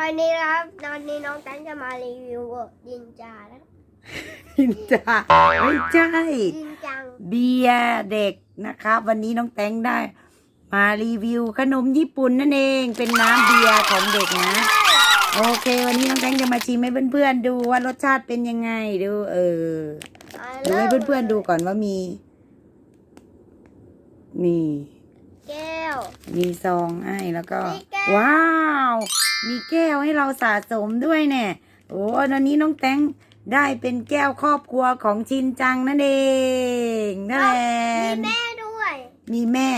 วันนี้นะครับตอนนี้น้องแตนจะมารีวิวดินจานะจินจาไม่ใช่ดินจังเบียร์เด็กนะครับ วันนี้น้องแตงได้ มารีวิวขนมญี่ปุ่นนั่นเองเป็นน้ำเบียร์ของเด็กนะ โอเค วันนี้น้องแตงจะมาชิมให้เพื่อนๆดูว่ารสชาติเป็นยังไงดูเออดูให้เพื่อนๆดูก่อนว่ามีนี่ แก้ว มีซองให้แล้วก็ มีแก้ว ว้าว มีแก้วให้เราสะสมด้วยเนี่ยโอ้ตอนนี้น้องแตงได้เป็นแก้วครอบครัวของชินจังนั่นเองนั่นแหละมีแม่ด้วย มีแม่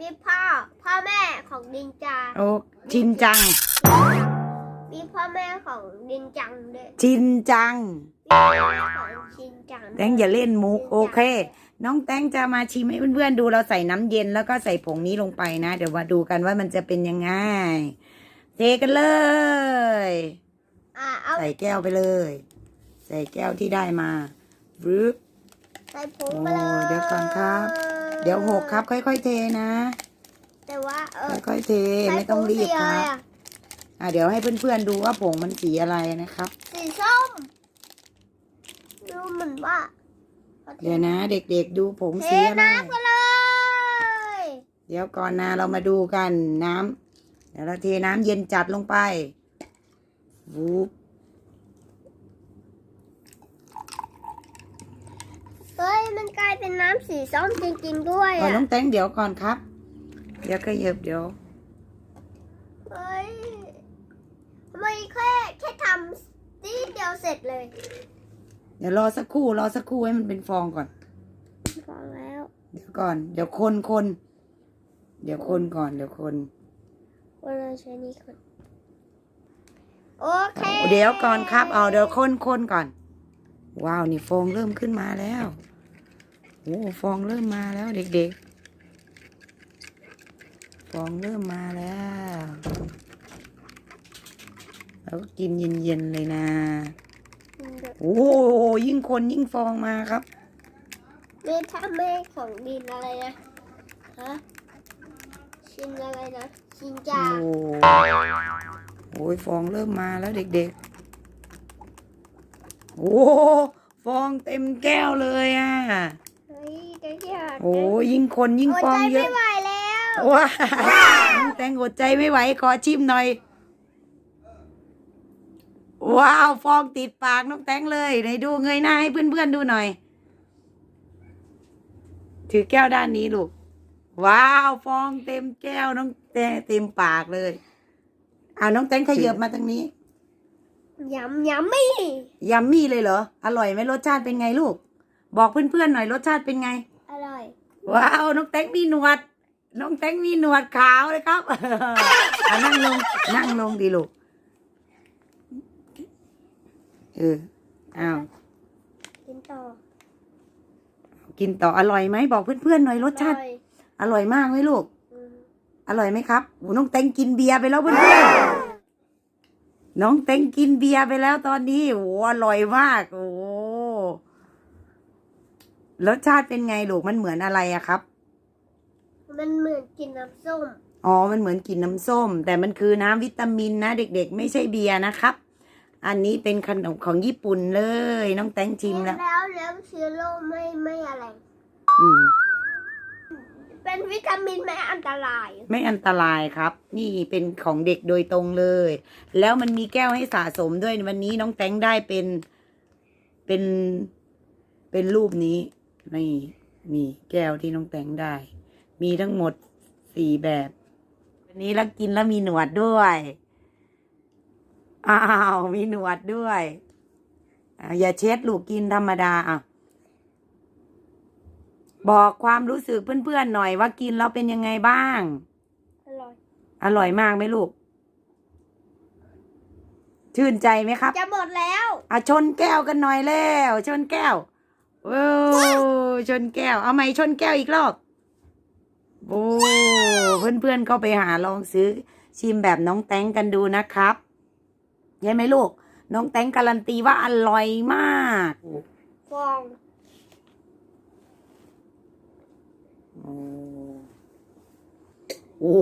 มีพ่อ พ่อแม่ของดินจา โอ้ชินจัง มีพ่อแม่ของดินจังด้วยชินจัง มีพ่อแม่ของชินจัง แตงอย่าเล่นมุกโอเค น้องแตงจะมาชิมให้เพื่อนๆดูเราใส่น้ำเย็นแล้วก็ใส่ผงนี้ลงไปนะ เดี๋ยวมาดูกันว่ามันจะเป็นยังไงเทกันเลยอะเอาใส่แก้วไปเลย ใส่แก้วที่ได้มารึบใส่ผงไปเลยโอ้เดี๋ยวก่อนครับ เดี๋ยวหกครับ ค่อย ๆ เทนะ แต่ว่าเออค่อยๆเทไม่ต้องรีบใส่ผคสีรัอะบไอะอะเดี๋ยวให้เพื่อนๆดูว่าผงมันสีอะไรนะครับ สีส้ม ดูเหมือนว่าเดี๋ยวนะ เด็กๆดูผงเทสีอะไรน้ำกันเลยเดี๋ยวก่อนนะเรามาดูกันน้ำเดี๋ยวเราเทน้ำเย็นจัดลงไปวูบเฮ้ยมันกลายเป็นน้ำสีส้มจริงๆด้วยก่อนอะน้องแตงเดี๋ยวก่อนครับ เดี๋ยวก็เยิบเดี๋ยว เฮ้ยทำไมแค่แค่ทำทีเดียวเสร็จเลย เดี๋ยวรอสักครู่รอสักครู่ให้มันเป็นฟองก่อนฟังแล้ว เดี๋ยวก่อน เดี๋ยวคนคน เดี๋ยวคนก่อน เดี๋ยวคนว่าเราใช้นี่ก่อนโอเคเดี๋ยวก่อนครับ เอาเดี๋ยวคนคนก่อน ว้าวนี่ฟองเริ่มขึ้นมาแล้วโอ้ฟองเริ่มมาแล้วเด็กๆ ฟองเริ่มมาแล้วแล้วก็กินเย็นๆเลยนะ โอ้โหยิ่งคนยิ่งฟองมาครับเม่ถ้าแม่ของดินอะไรนะฮะชินอะไรนะชินโอ้จาโหโอ้ยฟองเริ่มมาแล้วเด็กๆ โอ้โหฟองเต็มแก้วเลยอะเฮ้ยเดี๋ยวอยากโอ้ยยิ่งคนยิ่งอดฟอใจงเยไม่อะไหวแล้วว้าแตงอดใจไม่ไหวขอชิมหน่อย ว้าว ฟองติดปากน้องแตงเลยไหนดูเงยหน้าให้เพื่อนๆดูหน่อย ถือแก้วด้านนี้ลูก ว้าว ฟองเต็มแก้วน้องแตงเต็มปากเลยเอาน้องแตงขยับมาทางนี้ยำยำมี่ยัมมี่เลยเหรอ อร่อยไหมรสชาติเป็นไงลูก บอกเพื่อนๆหน่อยรสชาติเป็นไง อร่อย ว้าว น้องแตงมีหนวด น้องแตงมีหนวดขาวเลยครับเอานั่งลงนั่งลงดีลูก เอออ้าวกินต่อ กินต่ออร่อยไหมบอกเพื่อนๆหน่อยรสชาติ อร่อยอร่อยมากไหมลูกอืมอร่อยไหมครับโอ้น้องแตงกินเบียร์ไปแล้วเพื่อนๆน้องแตงกินเบียร์ไปแล้วตอนนี้โอ้อร่อยมาก โอ้รสชาติเป็นไงลูกมันเหมือนอะไรอะครับ มันเหมือนกินน้ำส้ม อ๋อ มันเหมือนกินน้ำส้ม แต่มันคือน้ำวิตามินนะ เด็ก ๆ ไม่ใช่เบียร์นะครับ อันนี้เป็นขนมของญี่ปุ่นเลย น้องแตงชิมแล้ว แล้วแล้วเชื้อโรคไม่ไม่อะไร อืม เป็นวิตามินไม่อันตราย ไม่อันตรายครับ นี่เป็นของเด็กโดยตรงเลย แล้วมันมีแก้วให้สะสมด้วยวันนี้น้องแตงได้เป็นเป็นเป็นรูปนี้นี่นี่แก้วที่น้องแตงได้ มีทั้งหมดสี่แบบ วันนี้แล้วกินแล้วมีหนวดด้วย อ้าวมีหนวดด้วยอะอย่าเช็ดลูกกินธรรมดาอะบอกความรู้สึกเพื่อนๆหน่อยว่ากินแล้วเป็นยังไงบ้าง อร่อย อร่อยมากไหมลูก ชื่นใจไหมครับ จะหมดแล้วอะชนแก้วกันหน่อยแล้ว ชนแก้วโอ้ชนแก้ว เอาไหมชนแก้วอีกรอบโอ้เพื่อนๆก็ไปหาลองซื้อชิมแบบน้องแตงกันดูนะครับ ใช่ไหมลูก น้องแตงการันตีว่าอร่อยมากฟองโอ้โอ้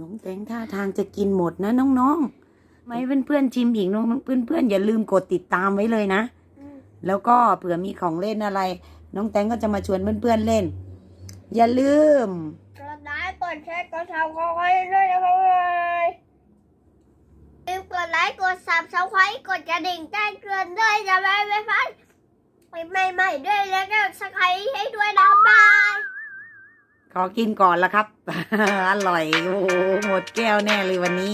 น้องแตงท่าทางจะกินหมดนะน้องไหมเพื่อนๆชิมอีกน้องเพื่อนๆอย่าลืมกดติดตามไว้เลยนะอืมแล้วก็เผื่อมีของเล่นอะไร น้องแตงก็จะมาชวนเพื่อนๆเล่น อย่าลืมกดไลค์กดแชร์กดทำของไว้ด้วยนะครับลืม กดไลค์ กดซับสไครต์กดกระดิ่งแจ้งเตือนด้วยจะไม่ไม่พลาดใหม่ๆด้วยแล้วก็สไครต์ให้ด้วยนะบาย ขอกินก่อนละครับ อร่อย โอ้โหหมดแก้วแน่เลยวันนี้